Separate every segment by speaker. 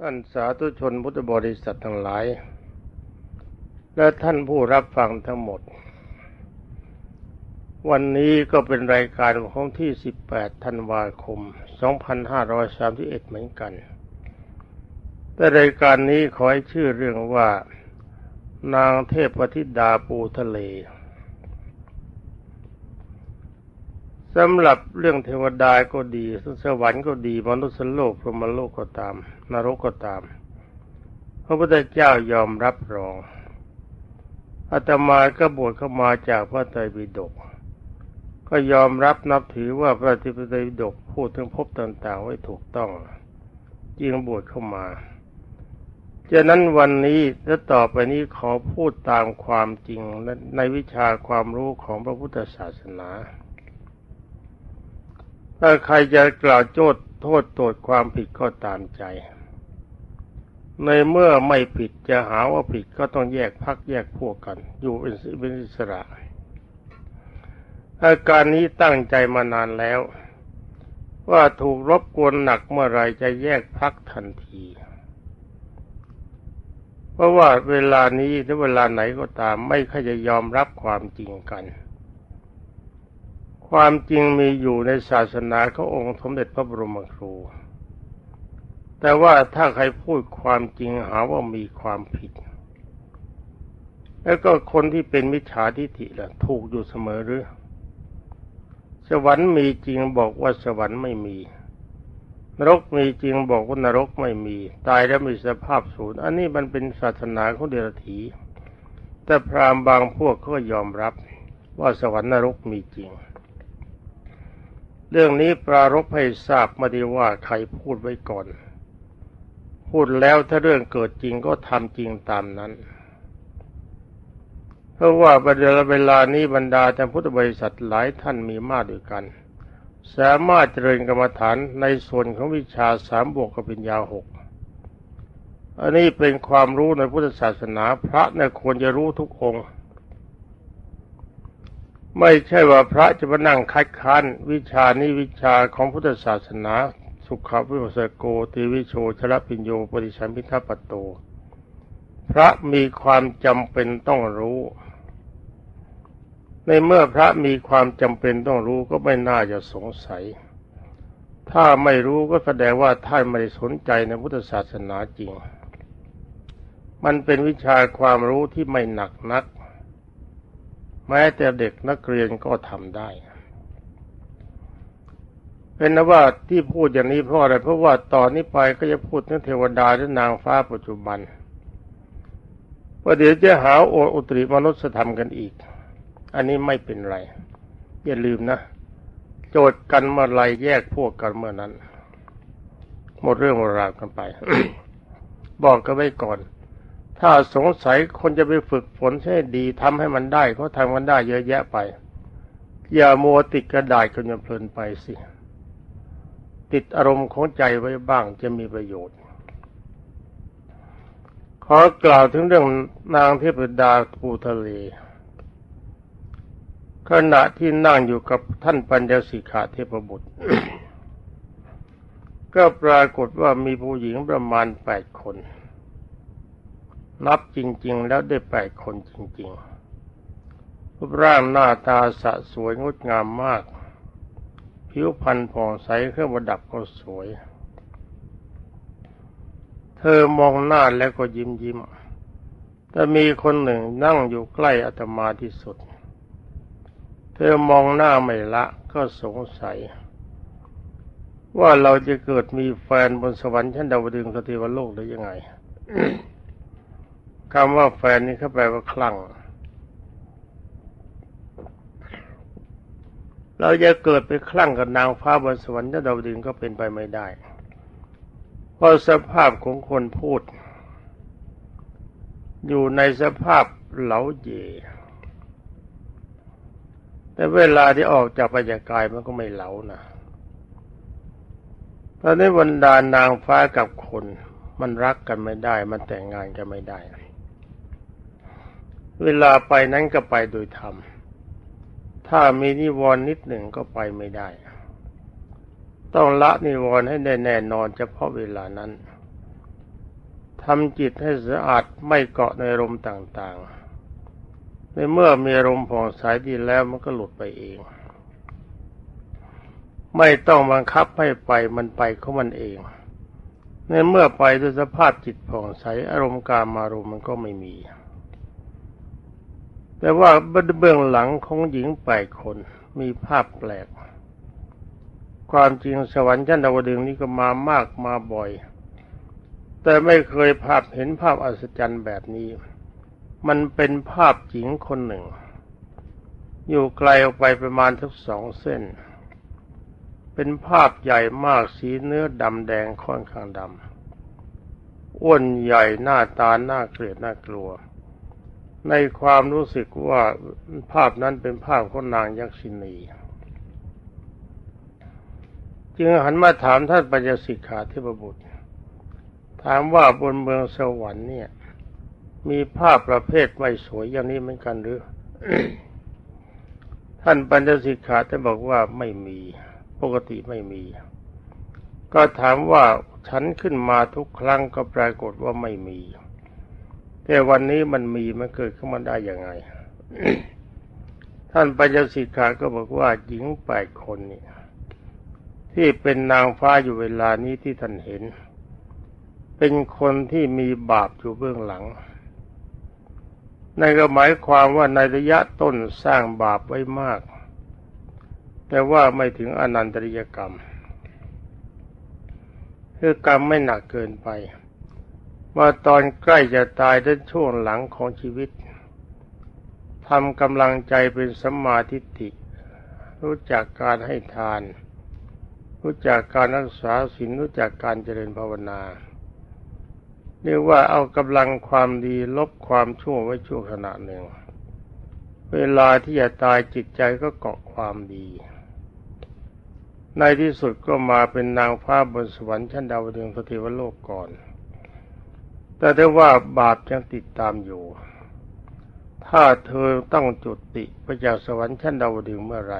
Speaker 1: ท่านสาธุชนพุทธบริษัททั้งหลาย และท่านผู้รับฟังทั้งหมด วันนี้ก็เป็นรายการของที่ 18 ธันวาคม 2531 เหมือนกัน แต่รายการนี้ขอให้ชื่อเรื่องว่า นางเทพธิดาปูทะเล สำหรับเรื่องเทวดาก็ดี สวรรค์ก็ดี มนุษย์โลกพรหมโลกก็ตาม นรกก็ตาม พระพุทธเจ้ายอมรับรองอาตมาก็บวชเข้ามาจากพระไตรปิฎกก็ยอมรับนับถือว่าพระไตรปิฎกพูดถึงภพต่างๆไว้ถูกต้องจึงบวชเข้ามาฉะนั้นวันนี้และต่อไปนี้ขอพูดตามความจริงในวิชาความรู้ของพระพุทธศาสนา ถ้าใครจะกล่าวโจทย์โทษโทษความผิดก็ตามใจ ในเมื่อไม่ผิดจะหาว่าผิดก็ต้องแยกพักแยกพวกกัน อยู่เป็นอิสระอาการนี้ตั้งใจมานานแล้ว ว่าถูกรบกวนหนักเมื่อไรจะแยกพักทันที เพราะว่าเวลานี้หรือเวลาไหนก็ตามไม่ค่อยจะยอมรับความจริงกัน ความจริงมีอยู่ในศาสนาขององค์สมเด็จพระบรมครู แต่ว่าถ้าใครพูดความจริงหาว่ามีความผิด แล้วก็คนที่เป็นมิจฉาทิฏฐิล่ะ ถูกอยู่เสมอหรือ สวรรค์มีจริงบอกว่าสวรรค์ไม่มี นรกมีจริงบอกว่านรกไม่มี ตายแล้วมีสภาพสูญอันนี้มันเป็นศาสนาของเดรัจฉีแต่พราหมณ์บางพวกก็ยอมรับว่าสวรรค์นรกมีจริง เรื่องนี้ปรารบให้ทราบมาดีว่าใครพูดไว้ก่อน พูดแล้วถ้าเรื่องเกิดจริงก็ทำจริงตามนั้น เพราะว่าประเดี๋ยวเวลานี้บรรดาท่านพุทธบริษัทหลายท่านมีมากด้วยกัน สามารถเจริญกรรมฐานในส่วนของวิชาสามบวกกับปัญญาหกอันนี้เป็นความรู้ในพุทธศาสนาพระเนี่ยควรจะรู้ทุกองค์ ไม่ใช่ว่าพระจะมานั่งคัดค้านวิชานี้วิชาของพุทธศาสนา สุขวิปัสสโกติวิโชชลปิญโยปริชันพิทัปโต พระมีความจำเป็นต้องรู้ ในเมื่อพระมีความจำเป็นต้องรู้ก็ไม่น่าจะสงสัย ถ้าไม่รู้ก็แสดงว่าท่านไม่ได้สนใจในพุทธศาสนาจริง มันเป็นวิชาความรู้ที่ไม่หนักนัก แม้แต่เด็กนักเรียนก็ทำได้เป็นนว่าที่พูดอย่างนี้เพราะอะไรเพราะว่าตอนนี้ไปก็จะพูดถึงเทวดาและนางฟ้าปัจจุบันว่าเดี๋ยวจะหาโออุตริมนุษยธรรมกันอีก อันนี้ไม่เป็นไร อย่าลืมนะ โจทย์กันเมื่อไรแยกพวกกันเมื่อนั้น หมดเรื่องหมดราวกันไป บอกกันไว้ก่อน ถ้าสงสัยคนจะไปฝึกฝนให้ดีทำให้มันได้เขาทำมันได้เยอะแยะไป อย่ามัวติดกระดาษจนเพลินไปสิ ติดอารมณ์ของใจไว้บ้างจะมีประโยชน์ ขอกล่าวถึงเรื่องนางเทพดาปูทะเล ขณะที่นั่งอยู่กับท่านปัญญสิกขาเทพบุตร ก็ปรากฏว่ามีผู้หญิงประมาณแปดคน นับจริง ๆ แล้วได้แปดคนจริงๆรูปร่างหน้าตาสะสวยงดงามมาก ผิวพรรณผ่องใสเครื่องประดับก็สวย เธอมองหน้าแล้วก็ยิ้มยิ้มแต่มีคนหนึ่งนั่งอยู่ใกล้อาตมาที่สุด เธอมองหน้าไม่ละก็สงสัย ว่าเราจะเกิดมีแฟนบนสวรรค์ชั้นดาวดึงสติวโลกได้ยังไง คำว่าแฟนนี่เขาแปลว่าคลั่ง เราจะเกิดไปคลั่งกับนางฟ้าบนสวรรค์ถ้าดาวดึงก็เป็นไปไม่ได้ เพราะสภาพของคนพูด อยู่ในสภาพเหลาเย แต่เวลาที่ออกจากปัจจกายมันก็ไม่เหลานะตอนนี้บรรดานางฟ้ากับคน มันรักกันไม่ได้ มันแต่งงานกันไม่ได้ เวลาไปนั้นก็ไปโดยธรรม ถ้ามีนิวรณ์นิดหนึ่งก็ไปไม่ได้ ต้องละนิวรณ์ให้ได้แน่นอนเฉพาะเวลานั้นทำจิตให้สะอาดไม่เกาะในลมต่างๆ ในเมื่อมีลมผ่องใสดีแล้วมันก็หลุดไปเอง ไม่ต้องบังคับให้ไปมันไปของมันเอง ในเมื่อไปด้วยสภาพจิตผ่องใสอารมณ์การมารมณ์มันก็ไม่มี แต่ว่าเบื้องหลังของหญิงแปดคนมีภาพแปลก ความจริงสวรรค์ชั้นดาวดึงนี้ก็มามากมาบ่อย แต่ไม่เคยภาพเห็นภาพอัศจรรย์แบบนี้ มันเป็นภาพหญิงคนหนึ่ง อยู่ไกลออกไปประมาณทักสองเส้น เป็นภาพใหญ่มากสีเนื้อดำแดงค่อนข้างดำอ้วนใหญ่หน้าตาหน้าเกลียดน่ากลัว ในความรู้สึกว่าภาพนั้นเป็นภาพของนางยักษินี จึงหันมาถามท่านปัญญสิกขาเทพบุตร ถามว่าบนเมืองสวรรค์เนี่ย มีภาพประเภทไม่สวยอย่างนี้เหมือนกันหรือ ท่านปัญญสิกขาท่านบอกว่าไม่มี ปกติไม่มี ก็ถามว่าฉันขึ้นมาทุกครั้งก็ปรากฏว่าไม่มี แต่วันนี้มันมีมันเกิดขึ้นมาได้ยังไง ท่านปัญญสิกขาก็บอกว่าหญิงแปดคนนี่ที่เป็นนางฟ้าอยู่เวลานี้ที่ท่านเห็น เป็นคนที่มีบาปอยู่เบื้องหลังนั่นก็หมายความว่าในระยะต้นสร้างบาปไว้มาก แต่ว่าไม่ถึงอนันตริยกรรม คือกรรมไม่หนักเกินไป ว่าตอนใกล้จะตายด้านช่วงหลังของชีวิตทำกำลังใจเป็นสัมมาทิฏฐิ รู้จักการให้ทาน รู้จักการรักษาศีลรู้จักการเจริญภาวนาเรียกว่าเอากำลังความดีลบความชั่วไว้ชั่วขณะหนึ่ง เวลาที่จะตายจิตใจก็เกาะความดี ในที่สุดก็มาเป็นนางฟ้าบนสวรรค์ชั้นดาวดึงสถิวโลกก่อน แต่ได้ว่าบาปยังติดตามอยู่ ถ้าเธอต้องจุติไปจากสวรรค์ชั้นดาวดึงเมื่อไร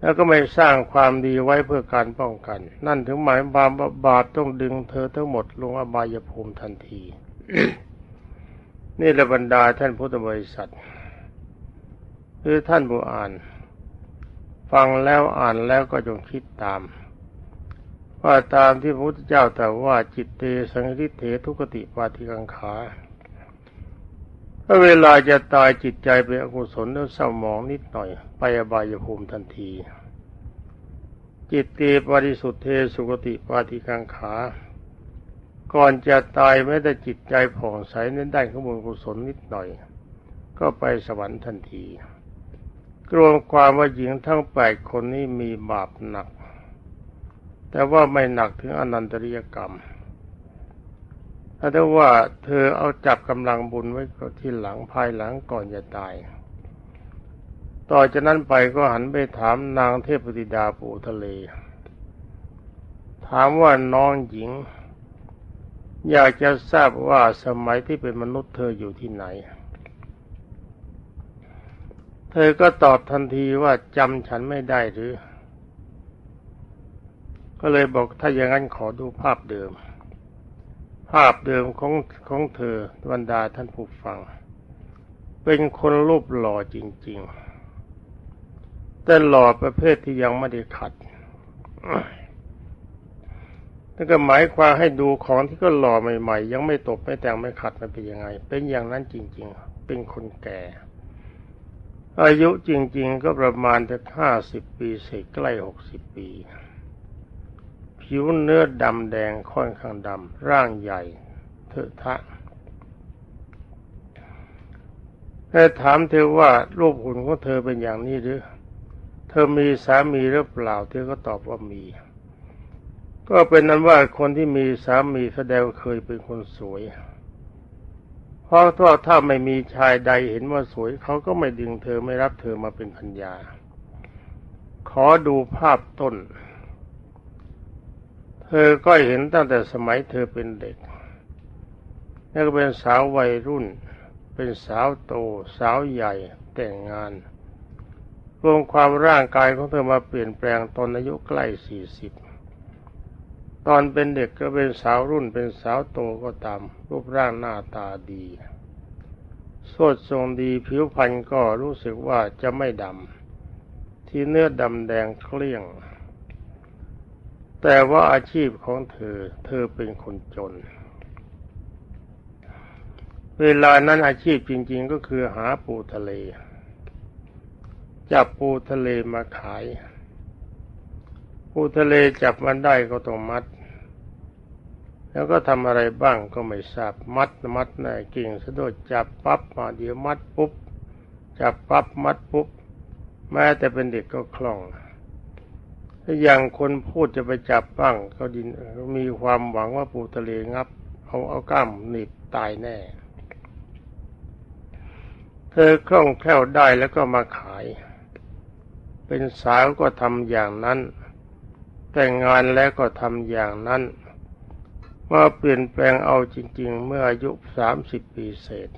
Speaker 1: แล้วก็ไม่สร้างความดีไว้เพื่อการป้องกัน นั่นถึงหมายความว่าบาปต้องดึงเธอทั้งหมดลงอบายภูมิทันที นี่ละบรรดาท่านพุทธบริษัทคือท่านผู้อ่าน ฟังแล้วอ่านแล้วก็จงคิดตาม ว่าตามที่พระพุทธเจ้าแต่ว่าจิตเตสังคิเถทุกติปาติกังขาถ้าเวลาจะตายจิตใจเป็นอกุศลแล้วเศร้าหมองนิดหน่อย ไปอบายภูมิทันที จิตเตปริสุทธิเทสุกติปาติกังขา ก่อนจะตายแม้แต่จิตใจผ่องใสในด้านของบุญกุศลนิดหน่อย ก็ไปสวรรค์ทันทีกรวมความว่าหญิงทั้งแปดคนนี้มีบาปหนัก แต่ว่าไม่หนักถึงอนันตริยกรรมถ้าว่าเธอเอาจับกำลังบุญไว้ที่หลังภายหลังก่อนจะตาย ต่อจากนั้นไปก็หันไปถามนางเทพธิดาปูทะเล ถามว่าน้องหญิง อยากจะทราบว่าสมัยที่เป็นมนุษย์เธออยู่ที่ไหน เธอก็ตอบทันทีว่าจำฉันไม่ได้หรือ ก็เลยบอกถ้าอย่างนั้นขอดูภาพเดิม ภาพเดิมของของเธอบรรดาท่านผู้ฟัง เป็นคนรูปหล่อจริง ๆ แต่หล่อประเภทที่ยังไม่ได้ขัดนั่นก็หมายความให้ดูของที่ก็หล่อใหม่ๆ ยังไม่ตบไม่แต่งไม่ขัดมันเป็นยังไง เป็นอย่างนั้นจริง ๆ เป็นคนแก่ อายุจริง ๆ ก็ประมาณจะห้าสิบปีเศษใกล้หกสิบปี ผิวเนื้อดำแดงค่อนข้างดำร่างใหญ่เถอะทะแต่ถามเธอว่ารูปหุ่นของเธอเป็นอย่างนี้หรือ เธอมีสามีหรือเปล่า เธอก็ตอบว่ามี ก็เป็นนั้นว่าคนที่มีสามีแสดงเคยเป็นคนสวย เพราะถ้าถ้าไม่มีชายใดเห็นว่าสวยเขาก็ไม่ดึงเธอไม่รับเธอมาเป็นพัญญาขอดูภาพต้น เธอก็เห็นตั้งแต่สมัยเธอเป็นเด็ก แล้วก็เป็นสาววัยรุ่น เป็นสาวโต สาวใหญ่แต่งงาน รวมความร่างกายของเธอมาเปลี่ยนแปลงตอนอายุใกล้สี่สิบตอนเป็นเด็กก็เป็นสาวรุ่นเป็นสาวโตก็ตาม รูปร่างหน้าตาดีสดทรงดีผิวพรรณก็รู้สึกว่าจะไม่ดำ ที่เนื้อดำแดงเคลี่ยง แต่ว่าอาชีพของเธอ เธอเป็นคนจน เวลานั้นอาชีพจริง ๆ ก็คือหาปูทะเล จับปูทะเลมาขาย ปูทะเลจับมันได้ก็ต้องมัด แล้วก็ทำอะไรบ้างก็ไม่ทราบ มัดมัดนายกิ่งสะดุดจับปั๊บมาเดี๋ยวมัดปุ๊บ จับปั๊บมัดปุ๊บ แม้แต่เป็นเด็กก็คล่อง ถ้าอย่างคนพูดจะไปจับบ้างก็ดินมีความหวังว่าปูทะเลงับ เอาเอาก้ามหนีบตายแน่ เธอคล่องแคล่วได้แล้วก็มาขาย เป็นสาวก็ทำอย่างนั้น แต่งงานแล้วก็ทำอย่างนั้นมาเปลี่ยนแปลงเอาจริง ๆ เมื่ออายุสามสิบปีเศษ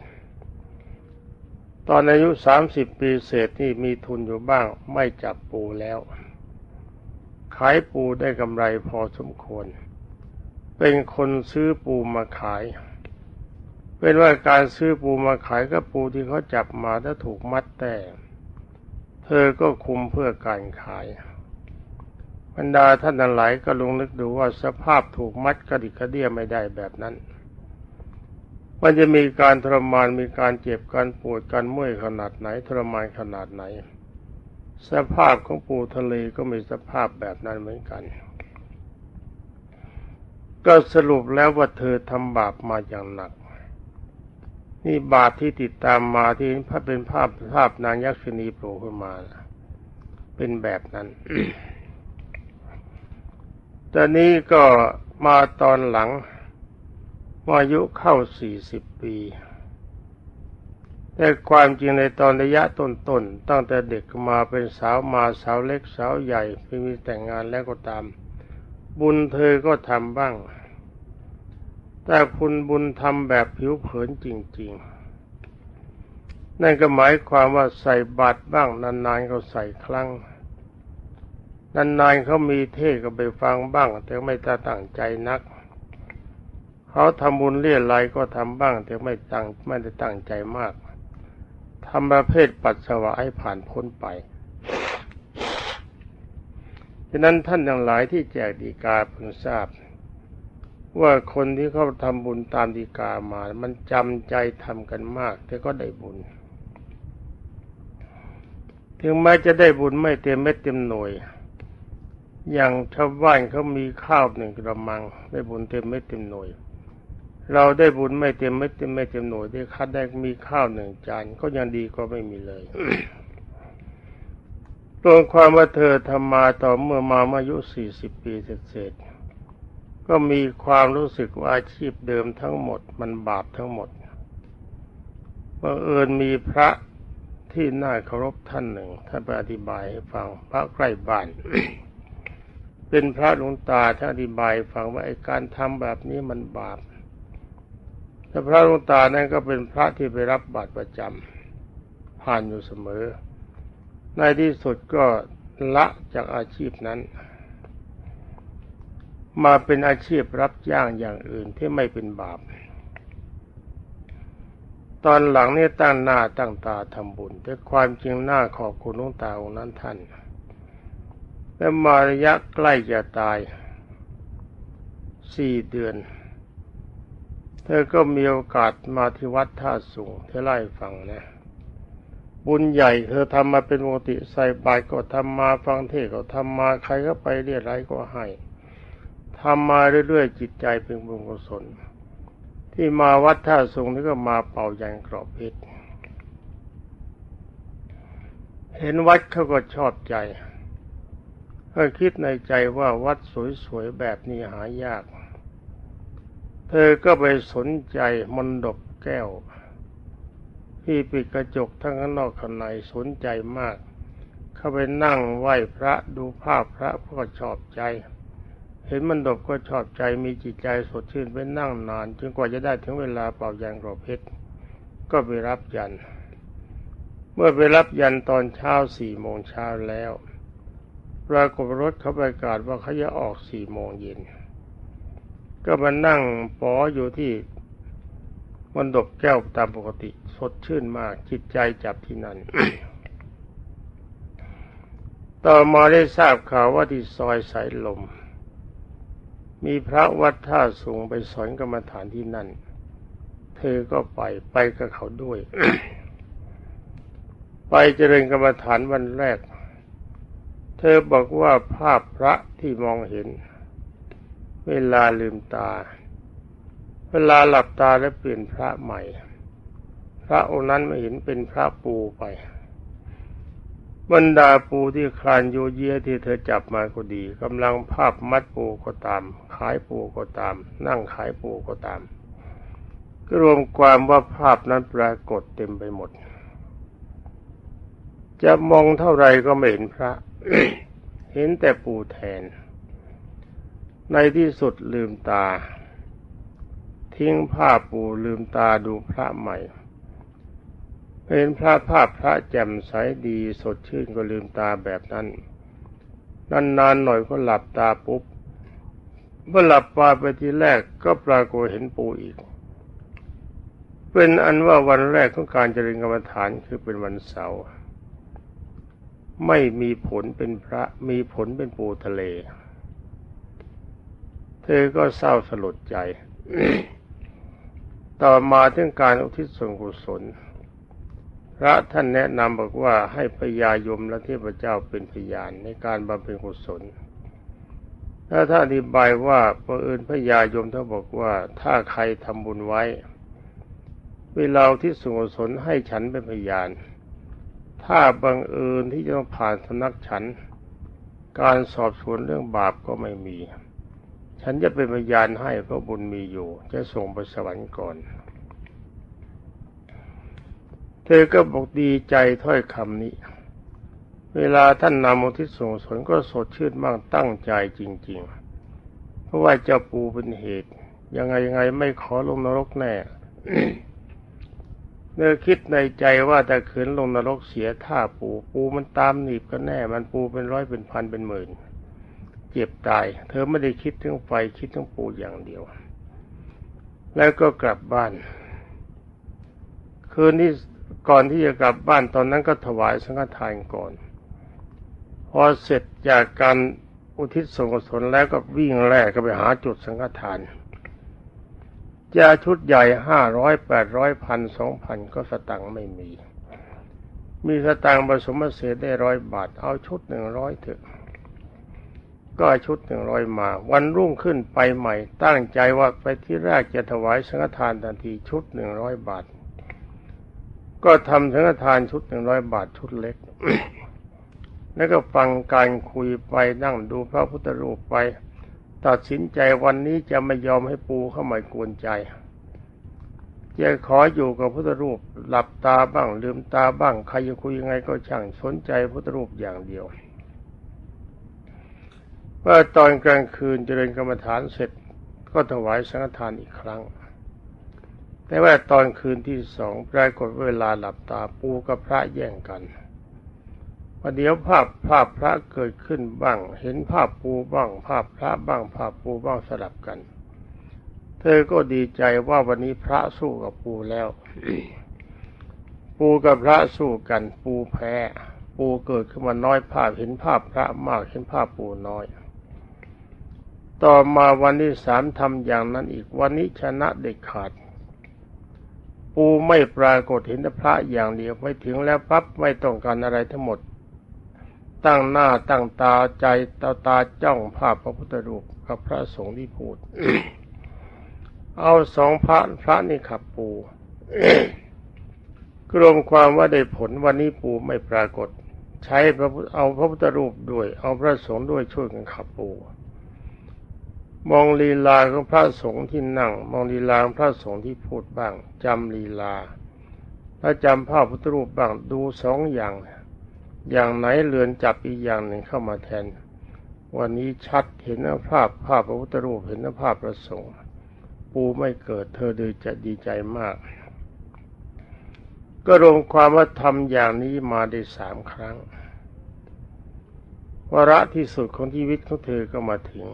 Speaker 1: ตอนอายุสามสิบปีเศษนี่มีทุนอยู่บ้างไม่จับปูแล้ว ขายปูได้กำไรพอสมควร เป็นคนซื้อปูมาขาย เป็นว่าการซื้อปูมาขายก็ปูที่เขาจับมาถ้าถูกมัดแต่ เธอก็คุมเพื่อการขายบรรดาท่านทั้งหลายก็ลงนึกดูว่าสภาพถูกมัดกระดิกกระเดี้ยไม่ได้แบบนั้น มันจะมีการทรมานมีการเจ็บการปวดการเมื่อยขนาดไหนทรมานขนาดไหน สภาพของปูทะเลก็มีสภาพแบบนั้นเหมือนกัน ก็สรุปแล้วว่าเธอทำบาปมาอย่างหนัก นี่บาปที่ติดตามมาที่พระเป็นภาพภาพนางยักษินีโผล่ขึ้นมา เป็นแบบนั้นตอนนี้ก็มาตอนหลังอายุเข้าสี่สิบปี แต่ความจริงในตอนระยะต้นๆตั้งแต่เด็กมาเป็นสาวมาสาวเล็กสาวใหญ่ไปมีแต่งงานแล้วก็ตาม บุญเธอก็ทำบ้าง แต่คุณบุญทำแบบผิวเผินจริง ๆ นั่นก็หมายความว่าใส่บาตรบ้างนานๆก็ใส่ครั้งนานๆเขามีเทศก็ไปฟังบ้าง แต่ไม่ตั้งใจนัก เขาทำบุญเรียอะไรก็ทำบ้าง แต่ไม่ตั้งไม่ได้ตั้งใจมาก ทำประเภทปัสสาวะให้ผ่านพ้นไปฉะนั้นท่านทั้งหลายที่แจกดีกาเพิ่งทราบ ว่าคนที่เขาทำบุญตามดีกามา มันจำใจทำกันมาก แต่ก็ได้บุญ ถึงแม้จะได้บุญไม่เต็มเม็ดเต็มหน่วย อย่างชาวบ้านเขามีข้าวหนึ่งกระมังได้บุญเต็มไม่เต็มหน่วย เราได้บุญไม่เต็มไม่เต็มไม่เต็มหน่วยได้คัดได้มีข้าวหนึ่งจานก็ยังดีก็ไม่มีเลยรวความว่าเธอทำมาต่อเมื่อมาอายุสี่สิบปีเศษก็มีความรู้สึกว่าอาชีพเดิมทั้งหมด มันบาปทั้งหมดบังเอิญมีพระที่น่าเคารพท่านหนึ่งท่านไปอธิบายให้ฟังพระใกล้บ้านเป็นพระหลวงตาท่านอธิบายฟังว่าไอ้การทำแบบนี้มันบาป แต่พระลวงตานั้นก็เป็นพระที่ไปรับบาตรประจำผ่านอยู่เสมอ ในที่สุดก็ละจากอาชีพนั้น มาเป็นอาชีพรับจ้างอย่างอื่นที่ไม่เป็นบาป ตอนหลังนี่ตั้งหน้าตั้งตาทำบุญแต่ความจริงหน้าขอบคุณลวงตาองค์นั้นท่าน และมาระยะใกล้จะตายสี่เดือน เธอก็มีโอกาสมาที่วัดท่าสูงเธอไล่ฟังนะ บุญใหญ่เธอทำมาเป็นปกติใส่บาตรก็ทำมาฟังเทศก็ทำมาใครก็ไปเรียรไรก็ให้ทำมาเรื่อยๆจิตใจเป็นบุญกุศลที่มาวัดท่าสูงนี่ก็มาเป่ายันกรอบเพชรเห็นวัดเขาก็ชอบใจก็คิดในใจว่าวัดสวยๆแบบนี้หายาก เธอก็ไปสนใจมนดบแก้ว ที่ปิดกระจกทั้งข้างนอกข้างในสนใจมาก เข้าไปนั่งไหว้พระดูภาพพระก็ชอบใจ เห็นมันดบก็ชอบใจมีจิตใจสดชื่นไปนั่งนานจนกว่าจะได้ถึงเวลาเป่ายางกรอบเพชรก็ไปรับยัน เมื่อไปรับยันตอนเช้าสี่โมงเช้าแล้วปรากฏรถเขาประกาศว่าเขาจะออกสี่โมงเย็น ก็มานั่งปออยู่ที่มันดบแก้วตามปกติ สดชื่นมากจิตใจจับที่นั่น ต่อมาได้ทราบข่าวว่าที่ซอยสายลม มีพระวัดท่าสูงไปสอนกรรมฐานที่นั่น เธอก็ไปไปกับเขาด้วย ไปเจริญกรรมฐานวันแรก เธอบอกว่าภาพพระที่มองเห็น เวลาลืมตา เวลาหลับตาแล้วเปลี่ยนพระใหม่ พระองค์นั้นไม่เห็นเป็นพระปูไป บรรดาปูที่คลานโยเยที่เธอจับมาก็ดีกำลังภาพมัดปูก็ตาม ขายปูก็ตาม นั่งขายปูก็ตามก็รวมความว่าภาพนั้นปรากฏเต็มไปหมด จะมองเท่าไรก็ไม่เห็นพระ เห็นแต่ปูแทน ในที่สุดลืมตา ทิ้งผ้าปูลืมตาดูพระใหม่เห็นพระภาพพระแจ่มใสดีสดชื่นก็ลืมตาแบบนั้น นานๆหน่อยก็หลับตาปุ๊บเมื่อหลับตาไปทีแรกก็ปรากฏเห็นปูอีก เป็นอันว่าวันแรกของการเจริญกรรมฐานคือเป็นวันเสาร์ไม่มีผลเป็นพระมีผลเป็นปูทะเล ธอก็เศร้าสลดใจ ต่อมาถึงการอุทิศส่วนกุศล พระท่านแนะนำบอกว่าให้พญายมและเทพเจ้าเป็นพยานในการบำเพ็ญกุศล ถ้าท่านอธิบายว่าประเอิญพญายมท่านบอกว่าถ้าใครทำบุญไว้ เวลาที่ส่วนกุศลให้ฉันเป็นพยาน ถ้าบังเอิญที่จะต้องผ่านสำนักฉัน การสอบสวนเรื่องบาปก็ไม่มี ฉันจะเป็นพยานให้เพราะบุญมีอยู่ จะส่งไปสวรรค์ก่อน เธอก็บอกดีใจถ้อยคำนี้ เวลาท่านนำอุทิศส่งสนก็สดชื่นมากตั้งใจจริง ๆ เพราะว่าเจ้าปูเป็นเหตุ ยังไงยังไงไม่ขอลงนรกแน่เนอคิดในใจว่าแต่ขืนลงนรกเสียท่าปูปูมันตามหนีบก็แน่ มันปูเป็นร้อยเป็นพันเป็นหมื่น เจ็บตาย เธอไม่ได้คิดถึงไฟคิดถึงปูอย่างเดียว แล้วก็กลับบ้าน คืนที่ก่อนที่จะกลับบ้านตอนนั้นก็ถวายสังฆทานก่อน พอเสร็จจากการอุทิศส่วนกุศลแล้วก็วิ่งแล่ก็ไปหาจุดสังฆทานจะชุดใหญ่ห้าร้อยแปดร้อยพันสองพันก็สตังค์ไม่มี มีสตังค์ผสมเศษได้ร้อยบาท เอาชุดหนึ่งร้อยเถอะ ก็ชุดหนึ่งร้อยมา วันรุ่งขึ้นไปใหม่ ตั้งใจว่าไปที่แรกจะถวายสังฆทานทันทีชุดหนึ่งร้อยบาท ก็ทำสังฆทานชุดหนึ่งร้อยบาทชุดเล็ก แล้วก็ฟังการคุยไปนั่งดูพระพุทธรูปไป ตัดสินใจวันนี้จะไม่ยอมให้ปูเข้ามากวนใจจะขออยู่กับพุทธรูปหลับตาบ้างลืมตาบ้างใครจะคุยยังไงก็ช่างสนใจพุทธรูปอย่างเดียว เมื่อตอนกลางคืนเจริญกรรมฐานเสร็จก็ถวายสังฆทานอีกครั้ง แต่ว่าตอนคืนที่สองปรากฏเวลาหลับตาปูกับพระแย่งกันประเดี๋ยวภาพภาพพระเกิดขึ้นบ้าง เห็นภาพปูบ้าง ภาพพระบ้าง ภาพปูบ้างสลับกัน เธอก็ดีใจว่าวันนี้พระสู้กับปูแล้ว ปูกับพระสู้กัน ปูแพ้ ปูเกิดขึ้นมาน้อยภาพเห็นภาพพระมาก เห็นภาพปูน้อย ต่อมาวันที่สามทำอย่างนั้นอีกวันนี้ชนะเด็ดขาด ปูไม่ปรากฏเห็นพระอย่างเดียวไปถึงแล้วปั๊บไม่ต้องการอะไรทั้งหมด ตั้งหน้าตั้งตาใจตาตาจ้องภาพพระพุทธรูปกับพระสงฆ์ที่พูด เอาสองพระพระนี่ขับปูกรวมความว่าได้ผลวันนี้ปูไม่ปรากฏ ใช้พระเอาพระพุทธรูปด้วย เอาพระสงฆ์ด้วยช่วยกันขับปู มองลีลาของพระสงฆ์ที่นั่ง มองลีลาของพระสงฆ์ที่พูดบ้างจำลีลาถ้าจำภาพพุทธรูปบ้างดูสองอย่าง อย่างไหนเลือนจับอีกอย่างหนึ่งเข้ามาแทน วันนี้ชัดเห็นภาพภาพพระพุทธรูปเห็นภาพพระสงฆ์ปูไม่เกิดเธอดูจะดีใจมาก ก็รวมความว่าทำอย่างนี้มาได้สามครั้งวาระที่สุดของชีวิตของเธอก็มาถึง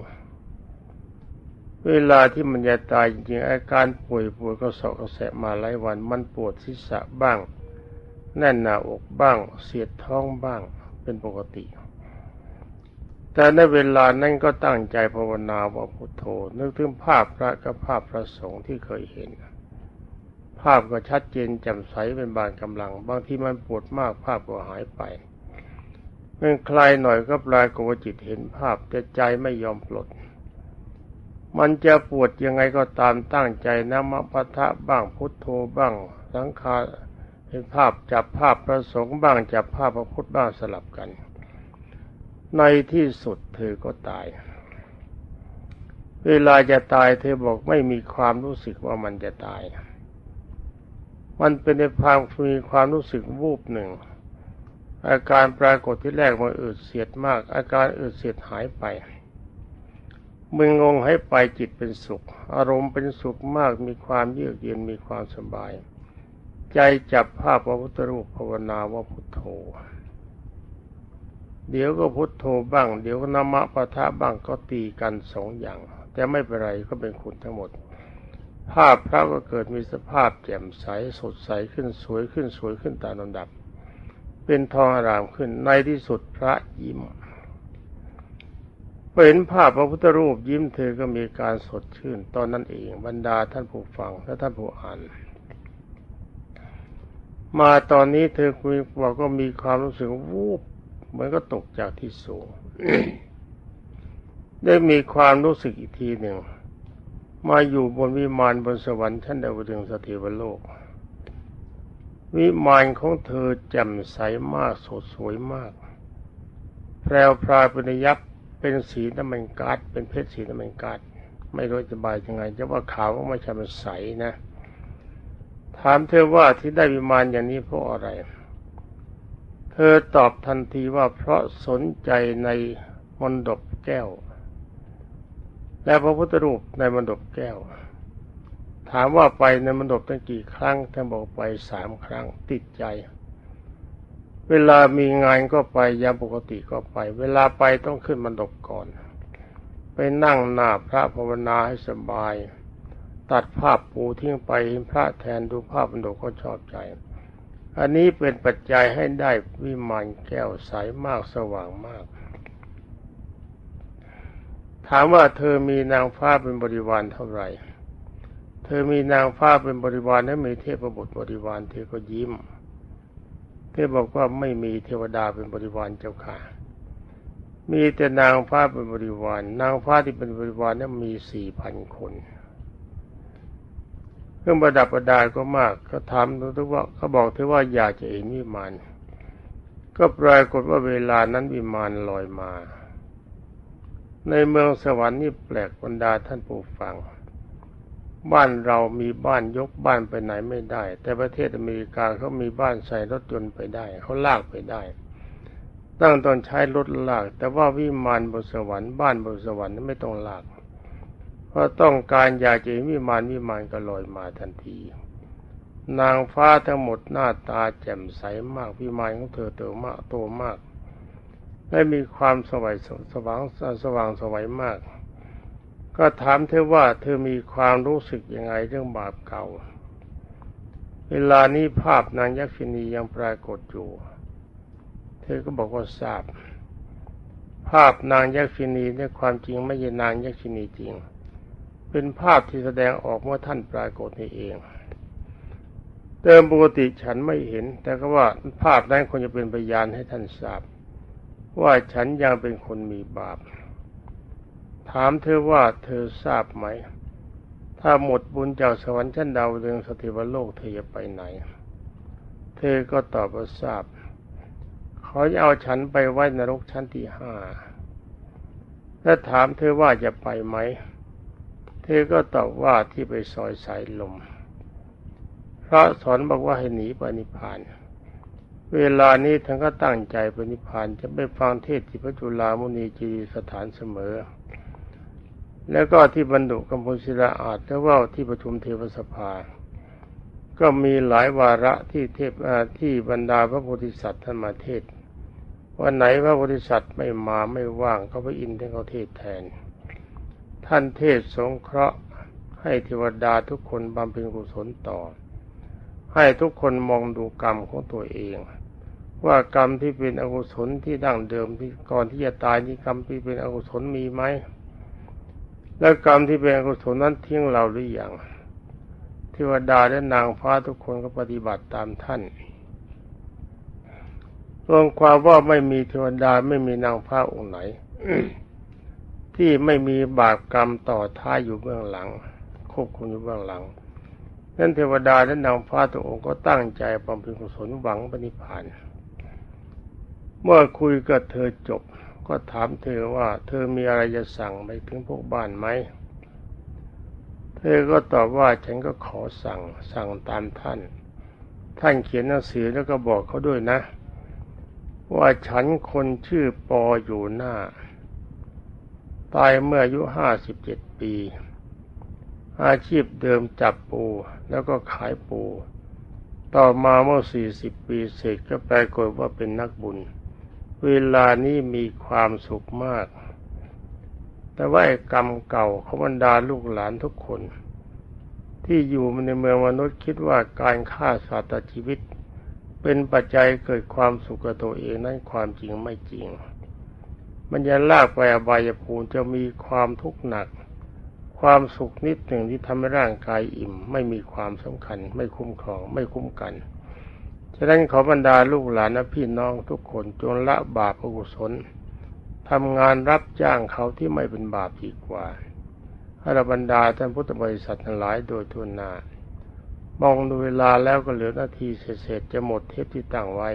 Speaker 1: เวลาที่มันจะตายจริงๆอาการป่วยป่วยก็เสาะกระแสะมาหลายวัน มันปวดศีรษะบ้าง แน่นหน้าอกบ้าง เสียดท้องบ้างเป็นปกติ แต่ในเวลานั้นก็ตั้งใจภาวนาว่าพุทโธ นึกถึงภาพพระกับภาพพระสงฆ์ที่เคยเห็น ภาพก็ชัดเจนแจ่มใสเป็นบางกำลัง บางที่มันปวดมากภาพก็หายไปเมื่อคลายหน่อยก็ปลายกวจิตเห็นภาพแต่ใจไม่ยอมปลด มันจะปวดยังไงก็ตามตั้งใจนะมะพะทะบ้างพุทโธบ้าง สังขารเห็นภาพจับภาพประสงค์บ้างจับภาพพระพุทธบ้างสลับกัน ในที่สุดเธอก็ตาย เวลาจะตายเธอบอกไม่มีความรู้สึกว่ามันจะตาย มันเป็นในความมีความรู้สึกวูบหนึ่ง อาการปรากฏที่แรกมันอืดเสียดมาก อาการอืดเสียดหายไป มึงงงให้ไปจิตเป็นสุข อารมณ์เป็นสุขมากมีความเยือกเย็นมีความสบาย ใจจับภาพพระพุทธรูปภาวนาว่าพุทโธ เดี๋ยวก็พุทโธบ้าง เดี๋ยวก็นามะปะทะบ้างก็ตีกันสองอย่าง แต่ไม่เป็นไรก็เป็นคุณทั้งหมด ภาพพระก็เกิดมีสภาพแจ่มใสสดใสขึ้นสวยขึ้นสวยขึ้นตามลำดับ เป็นทองอารามขึ้นในที่สุดพระยิ้ม เห็นภาพพระพุทธรูปยิ้มเธอก็มีการสดชื่น ตอนนั้นเองบรรดาท่านผู้ฟังและท่านผู้อ่าน มาตอนนี้เธอคุยบอกก็มีความรู้สึกวูบเหมือนก็ตกจากที่สูง ได้มีความรู้สึกอีกทีหนึ่ง มาอยู่บนวิมานบนสวรรค์ชั้นดาวดึงสถิวโลก วิมานของเธอแจ่มใสมากสดสวยมาก แพรวพรายเป็นยักษ์ เป็นสีน้ำมันกาดเป็นเพชรสีน้ำมันกาดไม่รู้จะบายยังไงจะว่าขาวก็ไม่ใช่มันใสนะ ถามเธอว่าที่ได้วิมานอย่างนี้เพราะอะไร เธอตอบทันทีว่าเพราะสนใจในมนดบแก้ว และพระพุทธรูปในมนดบแก้ว ถามว่าไปในมนดบตั้งกี่ครั้งท่านบอกไปสามครั้งติดใจ เวลามีงานก็ไปยามปกติก็ไป เวลาไปต้องขึ้นมันดบก่อน ไปนั่งหน้าพระภาวนาให้สบาย ตัดภาพปูทิ้งไปพระแทนดูภาพมันดบก็ชอบใจ อันนี้เป็นปัจจัยให้ได้วิมานแก้วใสมากสว่างมาก ถามว่าเธอมีนางฟ้าเป็นบริวารเท่าไหร่เธอมีนางฟ้าเป็นบริวารและมีเทพบุตรบริวารเธอก็ยิ้ม เธอบอกว่าไม่มีเทวดาเป็นบริวารเจ้าค่ะ มีแต่นางฟ้าเป็นบริวาร นางฟ้าที่เป็นบริวารนั้นมีสี่พันคน เครื่องประดับประดาก็มาก ก็ถามดูว่าเขาบอกเธอว่าอยากจะเห็นวิมาน ก็ปรากฏว่าเวลานั้นวิมานลอยมา ในเมืองสวรรค์นี่แปลกบรรดาท่านผู้ฟัง บ้านเรามีบ้านยกบ้านไปไหนไม่ได้ แต่ประเทศอเมริกาเขามีบ้านใส่รถยนต์ไปได้เขาลากไปได้ ตั้งตอนใช้รถลาก แต่ว่าวิมานบนสวรรค์บ้านบนสวรรค์ไม่ต้องลาก เพราะต้องการอยากจะเห็นวิมานวิมานก็ลอยมาทันที นางฟ้าทั้งหมดหน้าตาแจ่มใสมากวิมานของเธอโตมากโตมากและมีความสว่างสว่างสว่างสวัยมาก ก็ถามเธอว่าเธอมีความรู้สึกยังไงเรื่องบาปเก่า เวลานี้ภาพนางยักษินียังปรากฏอยู่ เธอก็บอกว่าทราบ ภาพนางยักษินีในความจริงไม่ใช่นางยักษินีจริง เป็นภาพที่แสดงออกเมื่อท่านปรากฏนี่เองเติมปกติฉันไม่เห็น แต่ก็ว่าภาพนั้นคงจะเป็นพยานให้ท่านทราบ ว่าฉันยังเป็นคนมีบาป ถามเธอว่าเธอทราบไหม ถ้าหมดบุญจากสวรรค์ชั้นดาวเรืองสถิวโลกเธอจะไปไหน เธอก็ตอบว่าทราบเขาจะเอาฉันไปไว้นรกชั้นที่ห้าและถามเธอว่าจะไปไหม เธอก็ตอบว่าที่ไปซอยสายลม พระสอนบอกว่าให้หนีไปนิพพาน เวลานี้ท่านก็ตั้งใจไปนิพพานจะไปฟังเทศที่พระจุลามุนีจีสถานเสมอ แล้วก็ที่บรรดุกัมพูชิลาอาจและว่าที่ประชุมเทวสภา ก็มีหลายวาระที่เทพที่บรรดาพระโพธิสัตว์ท่านมาเทศวันไหนพระโพธิสัตว์ไม่มาไม่ว่างก็พระอินทร์ท่านเขาเทศแทน ท่านเทศสงเคราะห์ให้เทวดาทุกคนบำเพ็ญกุศลต่อ ให้ทุกคนมองดูกรรมของตัวเองว่ากรรมที่เป็นอกุศลที่ดั้งเดิมที่ก่อนที่จะตายนี่กรรมที่เป็นอกุศลมีไหม แล้วกรรมที่เป็นอกุศลนั้นทิ้งเราหรือยังเทวดาและนางฟ้าทุกคนก็ปฏิบัติตามท่านรวมความว่าไม่มีเทวดาไม่มีนางฟ้าองค์ไหน ที่ไม่มีบาปกรรมต่อท้ายอยู่เบื้องหลังควบคุมอยู่เบื้องหลังนั้นเทวดาและนางฟ้าทุกองค์ก็ตั้งใจบำเพ็ญกุศลหวังปณิพานเมื่อคุยกับเธอจบ ก็ถามเธอว่า เธอมีอะไรจะสั่งไปถึงพวกบ้านไหม เธอก็ตอบว่าฉันก็ขอสั่งสั่งตามท่าน ท่านเขียนหนังสือแล้วก็บอกเขาด้วยนะ ว่าฉันคนชื่อปออยู่หน้า ตายเมื่ออายุห้าสิบเจ็ดปี อาชีพเดิมจับปูแล้วก็ขายปู ต่อมาเมื่อสี่สิบปีเสร็จก็ปรากฏว่าเป็นนักบุญ เวลานี้มีความสุขมาก แต่ว่ากรรมเก่าของบรรดาลูกหลานทุกคน ที่อยู่ในเมืองมนุษย์คิดว่าการฆ่าสัตว์ชีวิต เป็นปัจจัยเกิดความสุขกับตัวเองนั้นความจริงไม่จริง มันจะลากไปอบายภูมิจะมีความทุกข์หนัก ความสุขนิดหนึ่งที่ทำให้ร่างกายอิ่ม ไม่มีความสำคัญ ไม่คุ้มครองไม่คุ้มกัน ฉะนั้นขอบรรดาลูกหลานและพี่น้องทุกคนจงละบาปอกุศลทำงานรับจ้างเขาที่ไม่เป็นบาปดีกว่าให้รบรรดาท่านพุทธบริษัททั้งหลายโดยทั่วหน้ามองดูเวลาแล้วก็เหลือนาทีเศษจะหมดเทปที่ตั้งไว้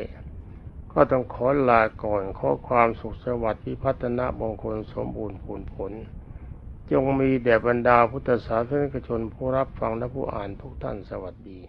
Speaker 1: ก็ต้องขอลาก่อนขอความสุขสวัสดิ์พิพัฒนามงคลสมบูรณ์ผลผล จงมีแด่บรรดาพุทธศาสนิกชนผู้รับฟังและผู้อ่านทุกท่านสวัสดี